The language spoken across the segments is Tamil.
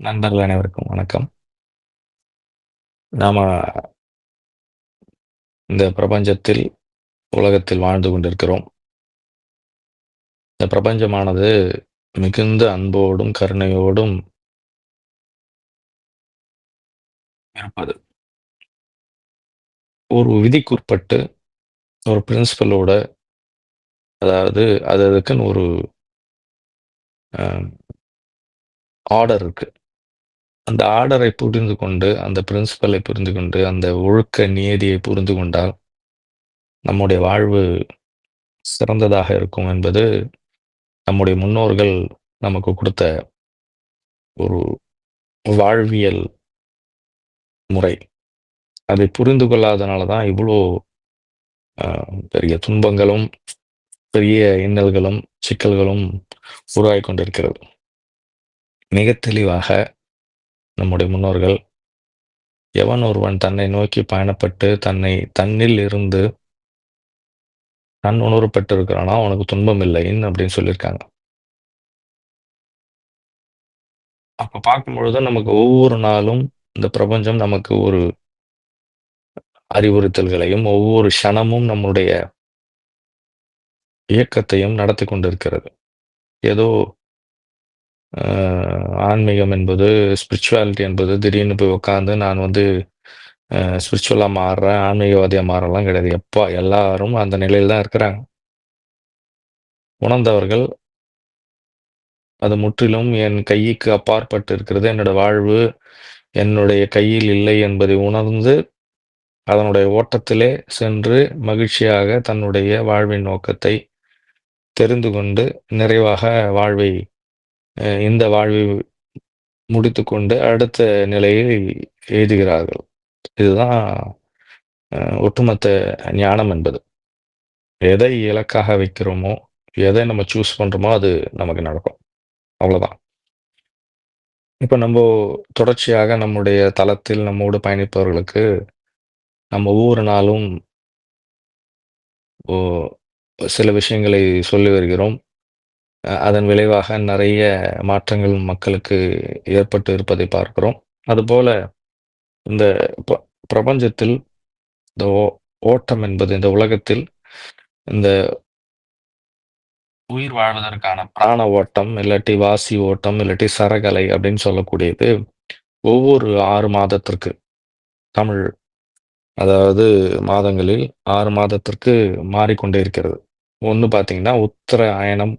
நண்பர்கள் அனைவருக்கும் வணக்கம். நாம இந்த பிரபஞ்சத்தில், உலகத்தில் வாழ்ந்து கொண்டிருக்கிறோம். இந்த பிரபஞ்சமானது மிகுந்த அன்போடும், கருணையோடும் இருப்பது. ஒரு விதிக்குட்பட்டு, ஒரு பிரின்சிபலோட அதாவது அது அதுக்குன்னு ஒரு ஆர்டர் இருக்கு. அந்த ஆர்டரை புரிந்து கொண்டு, அந்த பிரின்சிபலை புரிந்து கொண்டு, அந்த ஒழுக்க நியதியை புரிந்து கொண்டால் நம்முடைய வாழ்வு சிறந்ததாக இருக்கும் என்பது நம்முடைய முன்னோர்கள் நமக்கு கொடுத்த ஒரு வாழ்வியல் முறை. அதை புரிந்து கொள்ளாதனால தான் இவ்வளோ பெரிய துன்பங்களும், பெரிய இன்னல்களும், சிக்கல்களும் உருவாகி கொண்டிருக்கிறது. மிகத் தெளிவாக நம்முடைய முன்னோர்கள், எவன் ஒருவன் தன்னை நோக்கி பயணப்பட்டு, தன்னை தன்னில் இருந்து தன் உணர்வுபட்டு இருக்கிறானா அவனுக்கு துன்பம் இல்லைன்னு அப்படின்னு சொல்லியிருக்காங்க. அப்ப பார்க்கும்பொழுது நமக்கு ஒவ்வொரு நாளும் இந்த பிரபஞ்சம் நமக்கு ஒரு அறிவுறுத்தல்களையும், ஒவ்வொரு க்ஷணமும் நம்முடைய இயக்கத்தையும் நடத்திக் கொண்டிருக்கிறது. ஏதோ ஆன்மீகம் என்பது, ஸ்பிரிச்சுவாலிட்டி என்பது திடீர்னு போய் உட்கார்ந்து நான் வந்து ஸ்பிரிச்சுவலாக ஸ்பிரிச்சுவலா மாறுறேன், ஆன்மீகவாதியாக மாறலாம் கிடையாது. எப்பா எல்லாரும் அந்த நிலையில் தான் இருக்கிறாங்க. உணர்ந்தவர்கள் அது முற்றிலும் என் கைக்கு அப்பாற்பட்டு இருக்கிறது. என்னோட வாழ்வு என்னுடைய கையில் இல்லை என்பதை உணர்ந்து, அதனுடைய ஓட்டத்திலே சென்று மகிழ்ச்சியாக தன்னுடைய வாழ்வின் நோக்கத்தை தெரிந்து கொண்டு, நிறைவாக வாழ்வை இந்த வாழ்வை முடித்துக்கொண்டு அடுத்த நிலையை எழுதுகிறார்கள் இதுதான் ஒட்டுமொத்த ஞானம் என்பது. எதை இலக்காக வைக்கிறோமோ, எதை நம்ம சூஸ் பண்றோமோ, அது நமக்கு நடக்கும். அவ்வளோதான். இப்போ நம்ம தொடர்ச்சியாக நம்முடைய தளத்தில் நம்மோடு பயணிப்பவர்களுக்கு, நம்ம ஒவ்வொரு நாளும் ஓ சில விஷயங்களை சொல்லி வருகிறோம். அதன் விளைவாக நிறைய மாற்றங்கள் மக்களுக்கு ஏற்பட்டு இருப்பதை பார்க்கிறோம். அதுபோல இந்த ப பிரபஞ்சத்தில் இந்த ஓ ஓட்டம் என்பது இந்த உலகத்தில் இந்த உயிர் வாழ்வதற்கான பிராண ஓட்டம், இல்லாட்டி வாசி ஓட்டம், இல்லாட்டி சரகலை அப்படின்னு சொல்லக்கூடியது, ஒவ்வொரு ஆறு மாதத்திற்கு தமிழ் அதாவது மாதங்களில் ஆறு மாதத்திற்கு மாறிக்கொண்டே இருக்கிறது. ஒன்று பார்த்தீங்கன்னா, உத்தர அயனம்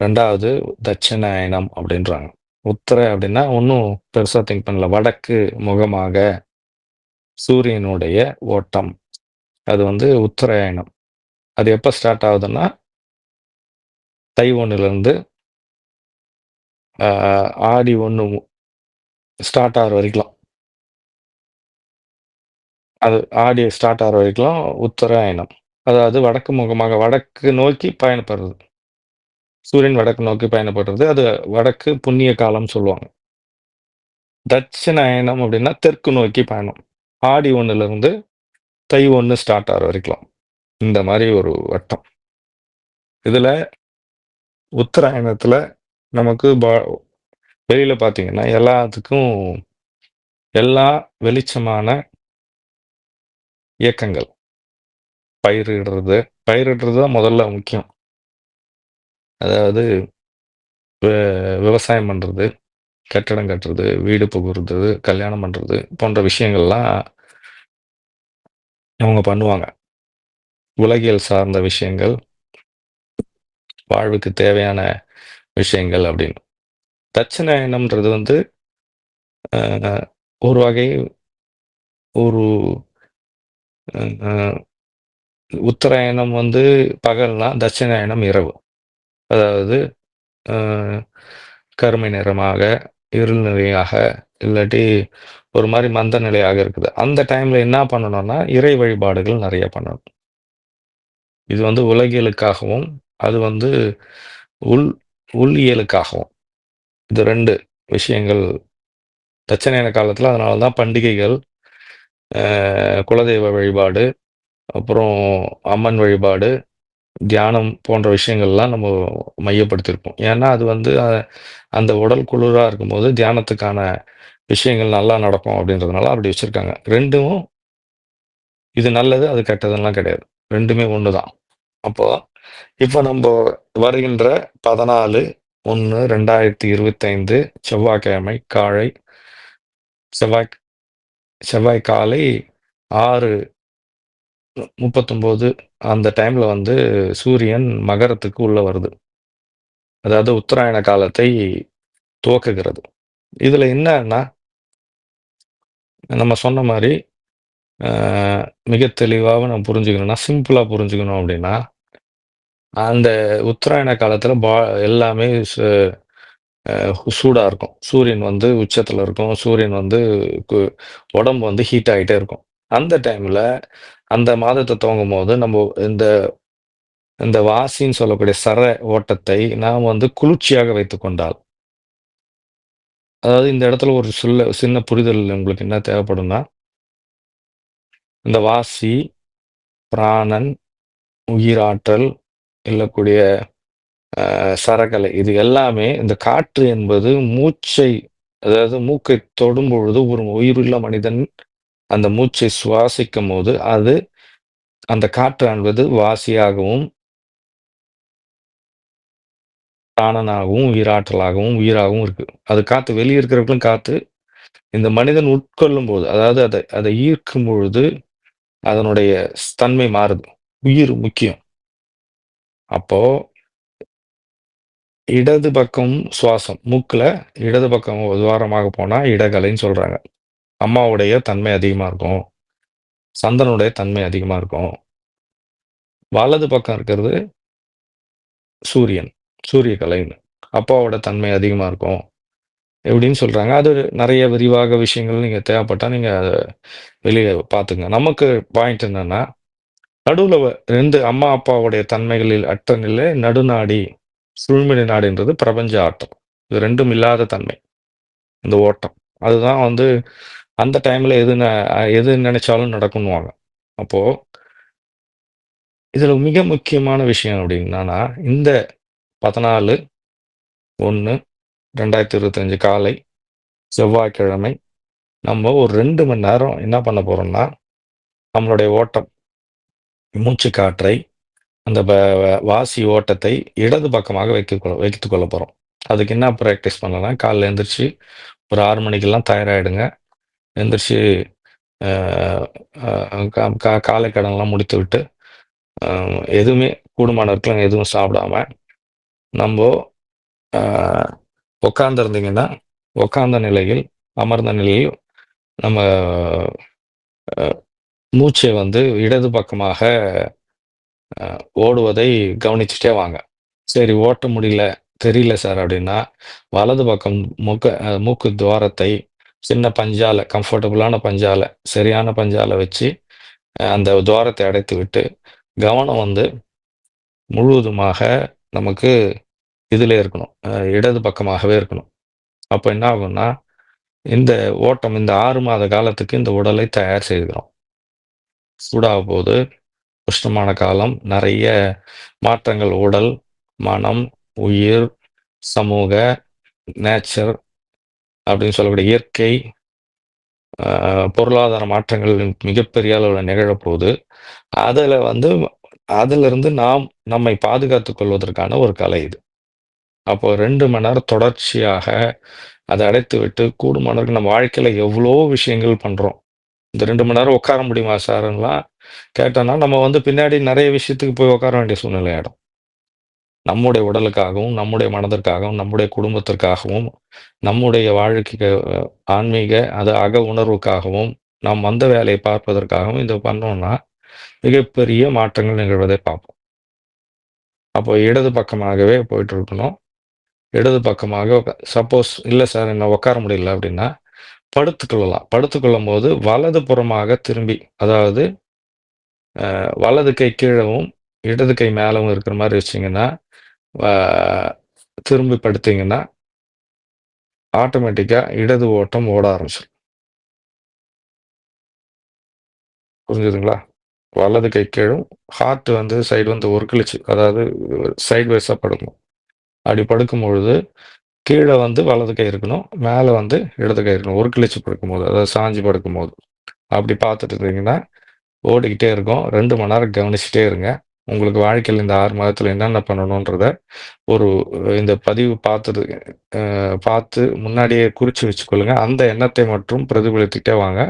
ரெண்டாவது தட்சிணாயனம் அப்படின்றாங்க. உத்தர அப்படின்னா ஒன்றும் பெருசாக திங்க் பண்ணல. வடக்கு முகமாக சூரியனுடைய ஓட்டம். அது வந்து உத்தராயணம். அது எப்போ ஸ்டார்ட் ஆகுதுன்னா தை ஒன்றுலேருந்து ஆடி ஒன்று ஸ்டார்ட் ஆகிற வரைக்கும். அது ஆடி ஸ்டார்ட் ஆகிற வரைக்கும் உத்தராயணம். அதாவது வடக்கு முகமாக வடக்கு நோக்கி பயணப்படுறது. சூரியன் வடக்கு நோக்கி பயணப்படுறது. அது வடக்கு புண்ணிய காலம்னு சொல்லுவாங்க. தட்சிணாயனம் அப்படின்னா தெற்கு நோக்கி பயணம். ஆடி ஒன்றுலேருந்து தை ஒன்று ஸ்டார்ட் ஆகிற வரைக்கும். இந்த மாதிரி ஒரு வட்டம். இதில் உத்தராயணத்தில் நமக்கு ப வெளியில் பார்த்தீங்கன்னா, எல்லாத்துக்கும் எல்லா வெளிச்சமான இயக்கங்கள். பயிரிடுறது. பயிரிடுறது தான் முதல்ல முக்கியம். அதாவது விவசாயம் பண்றது, கட்டடம் கட்டுறது, வீடு புகுறது, கல்யாணம் பண்றது போன்ற விஷயங்கள்லாம் அவங்க பண்ணுவாங்க. உலகியல் சார்ந்த விஷயங்கள். வாழ்வுக்கு தேவையான விஷயங்கள் அப்படின்னு. தட்சிணாயனம்ன்றது வந்து ஒரு வகை ஒரு உத்தராயணம் வந்து பகல்னா, தட்சிணாயணம் இரவு. அதாவது கருமை நிறமாக, இருள் நிலையாக, இல்லாட்டி ஒரு மாதிரி மந்த நிலையாக இருக்குது. அந்த டைம்ல என்ன பண்ணணும்னா, இறை வழிபாடுகள் நிறைய பண்ணணும். இது வந்து உலகியலுக்காகவும், அது வந்து உள் உள்இயலுக்காகவும். இது ரெண்டு விஷயங்கள். தட்சணையான காலத்தில் அதனால தான் பண்டிகைகள், குலதெய்வ வழிபாடு, அப்புறம் அம்மன் வழிபாடு, தியானம் போன்ற விஷயங்கள்லாம் நம்ம மையப்படுத்தியிருப்போம். ஏன்னா, அது வந்து அந்த உடல் குளிராக இருக்கும்போது தியானத்துக்கான விஷயங்கள் நல்லா நடக்கும் அப்படின்றதுனால அப்படி வச்சுருக்காங்க ரெண்டும் இது நல்லது, அது கெட்டதுலாம் கிடையாது. ரெண்டுமே ஒன்று தான். அப்போ இப்போ நம்ம வருகின்ற 14/1/2025 செவ்வாய்க்கிழமை காலை செவ்வாய் செவ்வாய் காலை 6:39 அந்த டைம்ல வந்து சூரியன் மகரத்துக்கு உள்ள வருது. அதாவது உத்தராயண காலத்தை துவக்குகிறது. இதுல என்னன்னா நம்ம சொன்ன மாதிரி மிக தெளிவாக நம்ம புரிஞ்சுக்கணும்னா, சிம்பிளா புரிஞ்சுக்கணும் அப்படின்னா, அந்த உத்தராயண காலத்துல பா எல்லாமே சூடாக சூடா இருக்கும். சூரியன் வந்து உச்சத்துல இருக்கும். சூரியன் வந்து கு உடம்பு வந்து ஹீட் ஆயிட்டே இருக்கும். அந்த டைம்ல அந்த மாதத்தை துவங்கும் போது நம்ம இந்த இந்த வாசின்னு சொல்லக்கூடிய சர ஓட்டத்தை நாம் வந்து குளிர்ச்சியாக வைத்துக் கொண்டால். அதாவது இந்த இடத்துல ஒரு சில்ல சின்ன புரிதல் உங்களுக்கு என்ன தேவைப்படும்னா இந்த வாசி, பிராணன், உயிராற்றல், இல்லக்கூடிய சரகலை இது எல்லாமே இந்த காற்று என்பது மூச்சை அதாவது மூக்கை தொடும்பொழுது ஒரு உயிருள்ள மனிதன் அந்த மூச்சை சுவாசிக்கும் போது அது அந்த காற்று வாசியாகவும் பிராணனாகவும், உயிராற்றலாகவும், உயிராகவும் இருக்கு. அது காத்து வெளியே இருக்கிறவங்களும் காத்து, இந்த மனிதன் உட்கொள்ளும் போது அதாவது அதை அதை ஈர்க்கும் பொழுது, அதனுடைய தன்மை மாறுது. உயிர் முக்கியம். அப்போ இடது பக்கம் சுவாசம். மூக்குல இடது பக்கம் துவாரமாக போனா இடகலைன்னு சொல்றாங்க. அம்மாவுடைய தன்மை அதிகமா இருக்கும். சந்தனுடைய தன்மை அதிகமா இருக்கும். வலது பக்கம் இருக்கிறது சூரியன். சூரிய கலைன்னு அப்பாவோட தன்மை அதிகமா இருக்கும். எப்படின்னு சொல்றாங்க. அது நிறைய விரிவாக விஷயங்கள் நீங்க தேவைப்பட்டா நீங்க அத வெளிய பார்த்துங்க. நமக்கு பாயிண்ட் என்னன்னா, நடுவுல ரெண்டு அம்மா, அப்பாவுடைய தன்மைகளில் அற்ற நிலை நடுநாடி, சுழுமுனை நாடின்றது பிரபஞ்ச ஆட்டம் இது ரெண்டும் இல்லாத தன்மை. இந்த ஓட்டம். அதுதான் வந்து அந்த டைம்ல எது ந எது நினைச்சாலும் நடக்குன்னுவாங்க. அப்போ இதுல மிக முக்கியமான விஷயம் அப்படின்னா, இந்த 14/1/2025 காலை செவ்வாய்க்கிழமை நம்ம ஒரு ரெண்டு மணி நேரம் என்ன பண்ண போறோம்னா, நம்மளுடைய ஓட்டம், மூச்சு காற்றை, அந்த ப வாசி ஓட்டத்தை இடது பக்கமாக வைக்க கொள்ள வைத்துக் கொள்ள போறோம். அதுக்கு என்ன ப்ராக்டிஸ் பண்ணலாம் காலைல எழுந்திரிச்சு ஒரு ஆறு மணிக்கெல்லாம் தயாராகிடுங்க எந்திரிச்சு அ கா காலை கடன்லாம் முடித்து விட்டு எதுவுமே கூடுமான வரைக்கும் எதுவும் சாப்பிடாம, நம்ம உட்காந்துருந்தீங்கன்னா உட்காந்த நிலையில், அமர்ந்த நிலையில் நம்ம மூச்சை வந்து இடது பக்கமாக ஓடுவதை கவனிச்சுட்டே வாங்க. சரி ஓட்ட முடியல, தெரியல சார் அப்படின்னா, வலது பக்கம் மூக்க மூக்கு துவாரத்தை சின்ன பஞ்சால கம்ஃபர்டபுளான பஞ்சால, சரியான பஞ்சால வச்சு, அந்த துவாரத்தை அடைத்து விட்டு, கவனம் வந்து முழுவதுமாக நமக்கு இதில் இருக்கணும். இடது பக்கமாகவே இருக்கணும். அப்போ என்ன ஆகும்னா, இந்த ஓட்டம் இந்த ஆறு மாத காலத்துக்கு இந்த உடலை தயார் செய்கிறோம். சூடாக போது, உஷ்ணமான காலம், நிறைய மாற்றங்கள் உடல், மனம், உயிர், சமூக, நேச்சர் அப்படின்னு சொல்லக்கூடிய இயற்கை, பொருளாதார மாற்றங்கள் மிகப்பெரிய அளவில் நிகழப்போகுது. அதில் வந்து அதிலிருந்து நாம் நம்மை பாதுகாத்துக் கொள்வதற்கான ஒரு கலை இது. அப்போ ரெண்டு மணி நேரம் தொடர்ச்சியாக அதை அடைத்துவிட்டு, விட்டு கூடுமானவர்கள் நம்ம வாழ்க்கையில் எவ்வளோ விஷயங்கள் பண்ணுறோம் இந்த ரெண்டு மணி நேரம் உட்கார முடியுமா சார்ன்லாம் கேட்டோம்னா, நம்ம வந்து பின்னாடி நிறைய விஷயத்துக்கு போய் உட்கார வேண்டிய சூழ்நிலை ஆகிடும் நம்முடைய உடலுக்காகவும், நம்முடைய மனதிற்காகவும், நம்முடைய குடும்பத்திற்காகவும், நம்முடைய வாழ்க்கைக்கு ஆன்மீக அது அக உணர்வுக்காகவும், நாம் வந்த வேலையை பார்ப்பதற்காகவும் இதை பண்ணோம்னா, மிகப்பெரிய மாற்றங்கள் நிகழ்வதை பார்ப்போம். அப்போ இடது பக்கமாகவே போயிட்டு இருக்கணும். இடது பக்கமாக சப்போஸ் இல்லை சார் என்ன உட்கார முடியல அப்படின்னா, படுத்துக்கொள்ளலாம். படுத்துக்கொள்ளும்போது வலது புறமாக திரும்பி, அதாவது வலது கை கீழவும், இடது கை மேலவும் இருக்கிற மாதிரி வச்சிங்கன்னா திரும்பி படுத்தீங்கன்னா ஆட்டோமேட்டிக்காக இடது ஓட்டம் ஓட ஆரம்பிச்சிடும் புரிஞ்சுதுங்களா? வலது கை கீழும், ஹார்ட் வந்து சைடு வந்து ஒர்க்கிழிச்சு அதாவது சைடு வைஸாக படுக்கணும். அப்படி படுக்கும்பொழுது, கீழே வந்து வலது கை இருக்கணும். மேலே வந்து இடது கை இருக்கணும். ஒர்க்கிழிச்சு படுக்கும்போது, அதாவது சாஞ்சு படுக்கும்போது. அப்படி பார்த்துட்டு இருந்தீங்கன்னா, ஓடிக்கிட்டே இருக்கும். ரெண்டு மணி நேரம் கவனிச்சுட்டே இருங்க. உங்களுக்கு வாழ்க்கையில் இந்த ஆறு மாதத்தில் என்னென்ன பண்ணணுன்றத, ஒரு இந்த பதிவு பார்த்தது பார்த்து முன்னாடியே குறித்து வச்சுக்கொள்ளுங்க. அந்த எண்ணத்தை மட்டும் பிரதிபலித்துக்கிட்டே வாங்க.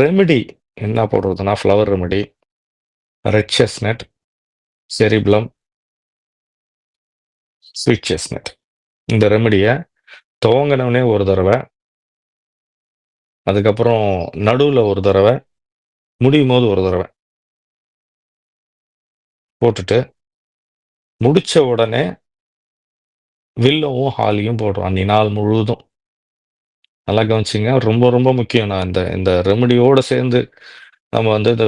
ரெமெடி என்ன போடுறதுன்னா, flower remedy red chestnut, cherry plum sweet chestnut. இந்த ரெமெடிய துவங்கினவனே ஒரு தடவை அதுக்கப்புறம் நடுவில் ஒரு தடவை முடியும் போது ஒரு தடவை போட்டுட்டு, முடிச்ச உடனே வில்லவும் ஹாலியும் போடுறோம். அன்னைய நாள் முழுவதும். நல்லா கவனிச்சிங்க ரொம்ப ரொம்ப முக்கியம். நான் இந்த இந்த ரெமடியோடு சேர்ந்து நம்ம வந்து இந்த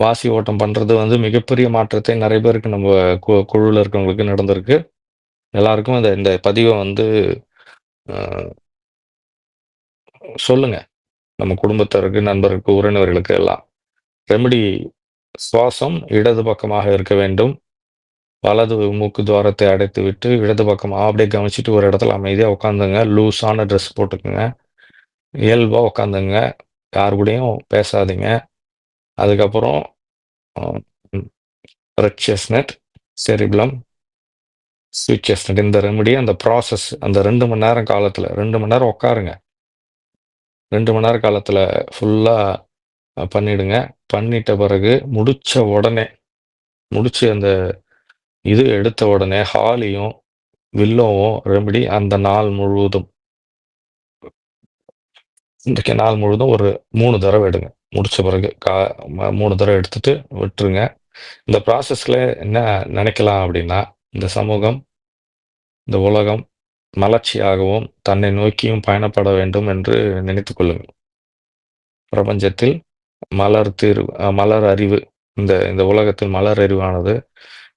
வாசி ஓட்டம் பண்ணுறது வந்து மிகப்பெரிய மாற்றத்தை நிறைய பேருக்கு நம்ம கு குழுவில் இருக்கவங்களுக்கு நடந்திருக்கு. எல்லாருக்கும் இந்த இந்த பதிவை வந்து சொல்லுங்க. நம்ம குடும்பத்தருக்கு நண்பருக்கு, உறவினர்களுக்கு எல்லாம். ரெமெடி சுவாசம் இடது பக்கமாக இருக்க வேண்டும். வலது மூக்கு துவாரத்தை அடைத்து விட்டு இடது பக்கம் அப்படியே கவனிச்சுட்டு ஒரு இடத்துல அமைதியாக உட்காந்துங்க. லூஸான ட்ரெஸ் போட்டுக்கோங்க இயல்பாக உட்காந்துங்க. யார் கூடயும் பேசாதீங்க. அதுக்கப்புறம் அ ம் red chestnut, cherry plum, sweet chestnut இந்த ரெமெடி அந்த ப்ராசஸ் அந்த ரெண்டு மணி நேரம் காலத்தில் ரெண்டு மணி நேரம் உட்காருங்க. ரெண்டு மணி நேரம் காலத்தில் ஃபுல்லாக பண்ணிடுங்க. பண்ணிட்ட பிறகு முடிச்ச உடனே, முடிச்சு அந்த இது எடுத்த உடனே ஹாலியும், வில்லோவும் ரெமெடி அந்த நாள் முழுவதும். இன்றைக்கு நாள் முழுவதும் ஒரு மூணு தடவை எடுங்க. முடிச்ச பிறகு கா மூணு தடவை எடுத்துட்டு விட்டுருங்க. இந்த ப்ராசஸ்ல என்ன நினைக்கலாம் அப்படின்னா, இந்த சமூகம், இந்த உலகம் மலர்ச்சியாகவும், தன்னை நோக்கியும் பயணப்பட வேண்டும் என்று நினைத்து கொள்ளுங்கள். பிரபஞ்சத்தில் மலர் தீர்வு மலர் அறிவு இந்த இந்த உலகத்தில் மலர் அறிவானது,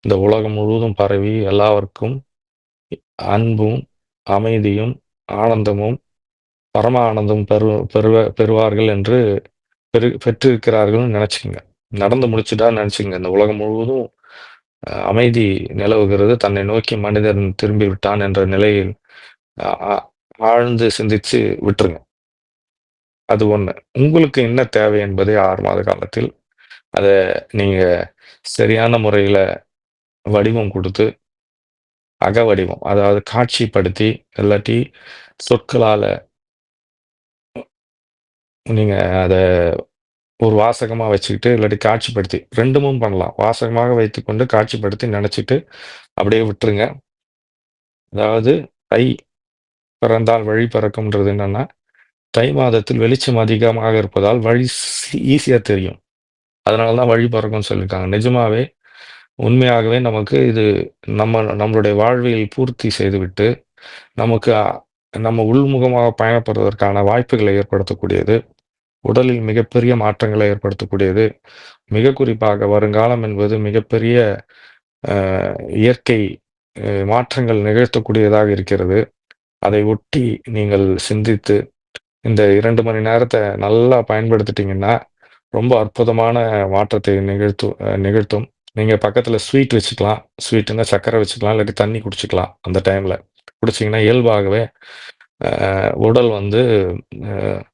இந்த உலகம் முழுவதும் பரவி எல்லாவர்க்கும் அன்பும், அமைதியும், ஆனந்தமும், பரம ஆனந்தம் பெறு பெறுவ பெறுவார்கள் என்று பெரு பெற்றிருக்கிறார்கள்னு நினச்சிங்க நடந்து முடிச்சுட்டா நினச்சிங்க இந்த உலகம் முழுவதும் அமைதி நிலவுகிறது. தன்னை நோக்கி மனிதன் திரும்பி விட்டான் என்ற நிலையில் ஆழ்ந்து சிந்திச்சு விட்டுருங்க. அது ஒன்று உங்களுக்கு என்ன தேவை என்பதை ஆறு மாத காலத்தில், அதை நீங்கள் சரியான முறையில் வடிவம் கொடுத்து அக வடிவம். அதாவது காட்சிப்படுத்தி, இல்லாட்டி சொற்களால் நீங்கள் அதை ஒரு வாசகமாக வச்சுக்கிட்டு, இல்லாட்டி காட்சிப்படுத்தி ரெண்டுமும் பண்ணலாம். வாசகமாக வைத்துக்கொண்டு காட்சிப்படுத்தி நினச்சிட்டு அப்படியே விட்டுருங்க. அதாவது தை பிறந்தால் வழி பிறக்கும்ன்றது என்னென்னா தை மாதத்தில் வெளிச்சம் அதிகமாக இருப்பதால் வழி ஸ் ஈஸியா தெரியும். அதனால தான் வழி பிறக்கும்னு சொல்லியிருக்காங்க. நிஜமாவே, உண்மையாகவே நமக்கு இது நம்ம நம்மளுடைய வாழ்வில் பூர்த்தி செய்துவிட்டு, நமக்கு நம்ம உள்முகமாக பயணப்படுவதற்கான வாய்ப்புகளை ஏற்படுத்தக்கூடியது. உடலில் மிகப்பெரிய மாற்றங்களை ஏற்படுத்தக்கூடியது. மிக குறிப்பாக வருங்காலம் என்பது மிகப்பெரிய இயற்கை மாற்றங்கள் நிகழ்த்தக்கூடியதாக இருக்கிறது. அதை ஒட்டி நீங்கள் சிந்தித்து, இந்த இரண்டு மணி நேரத்தை நல்லா பயன்படுத்திட்டீங்கன்னா, ரொம்ப அற்புதமான மாற்றத்தை நிகழ்த்து நிகழ்த்தும். நீங்கள் பக்கத்தில் ஸ்வீட் வச்சுக்கலாம். ஸ்வீட்டுன்னா சர்க்கரை வச்சுக்கலாம். இல்லாட்டி தண்ணி குடிச்சிக்கலாம் அந்த டைமில் குடிச்சீங்கன்னா இயல்பாகவே உடல் வந்து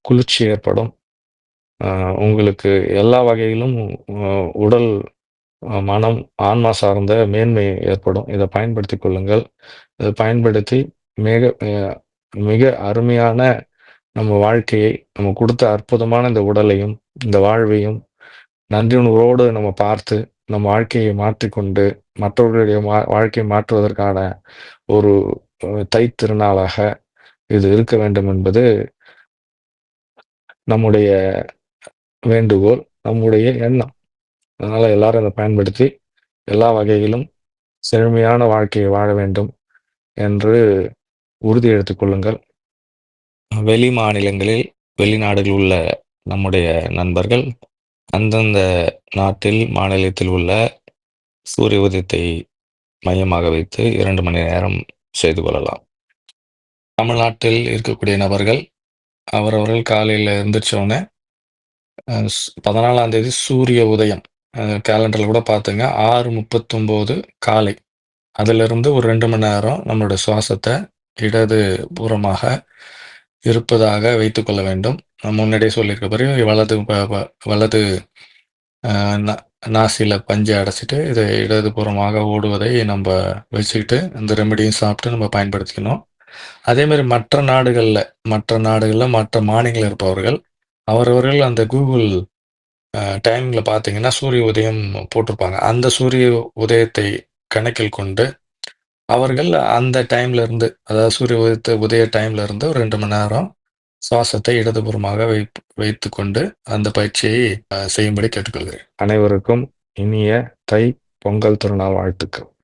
குளிர்ச்சி ஏற்படும். உங்களுக்கு எல்லா வகையிலும் உடல், மனம், ஆன்மா சார்ந்த மேன்மை ஏற்படும். இதை பயன்படுத்தி கொள்ளுங்கள். இதை பயன்படுத்தி மிக மிக அருமையான நம்ம வாழ்க்கையை, நம்ம கொடுத்த அற்புதமான இந்த உடலையும், இந்த வாழ்வையும் நன்றி உணர்வோடு நம்ம பார்த்து, நம் வாழ்க்கையை மாற்றிக்கொண்டு, மற்றவர்களுடைய வாழ்க்கையை மாற்றுவதற்கான ஒரு அ திருநாளாக இது இருக்க வேண்டும் என்பது நம்முடைய வேண்டுகோள், நம்முடைய எண்ணம். அதனால எல்லாரும் அதை பயன்படுத்தி, எல்லா வகையிலும் செழுமையான வாழ்க்கையை வாழ வேண்டும் என்று உறுதி எடுத்துக் கொள்ளுங்கள். வெளி மாநிலங்களில், வெளிநாடுகளில் உள்ள நம்முடைய நண்பர்கள், அந்தந்த நாட்டில், மாநிலத்தில் உள்ள சூரிய உதயத்தை மையமாக வைத்து இரண்டு மணி நேரம் செய்து கொள்ளலாம். தமிழ்நாட்டில் இருக்கக்கூடிய நபர்கள், அவரவர்கள் காலையில் எந்திரிச்ச உடனே அ ஸ் 14ஆம் தேதி சூரிய உதயம். கேலண்டரில் கூட பார்த்துங்க ஆறு முப்பத்தொம்போது காலை. அதிலிருந்து ஒரு ரெண்டு மணி நேரம் நம்மளுடைய சுவாசத்தை இடது பூரமாக இருப்பதாக வைத்துக்கொள்ள வேண்டும். நான் முன்னாடியே சொல்லியிருக்கபடி வலது ப ப வலது நாசியில் நா நாசியில பஞ்ச அடைச்சிட்டு, இத இடதுபுறமாக ஓடுவதை நம்ம வச்சுக்கிட்டு, இந்த ரெமெடியும் சாப்பிட்டு நம்ம பயன்படுத்திக்கணும். அதேமாதிரி மற்ற நாடுகளில் மற்ற நாடுகளில் மற்ற மாநிலங்கள்ல இருப்பவர்கள், அவரவர்கள் அந்த கூகுள் டைமில் பார்த்தீங்கன்னா சூரிய உதயம் போட்டிருப்பாங்க. அந்த சூரிய உதயத்தை கணக்கில் கொண்டு, அவர்கள் அந்த டைம்ல இருந்து, அதாவது சூரிய உதயத்த உதய டைம்ல இருந்து ஒரு ரெண்டு மணி நேரம் சுவாசத்தை இடதுபுறமாக வைத்து கொண்டு அந்த பயிற்சியை செய்யும்படி கேட்டுக்கொள்கிறேன். அனைவருக்கும் இனிய தை பொங்கல் திருநாள் வாழ்த்துக்கள்.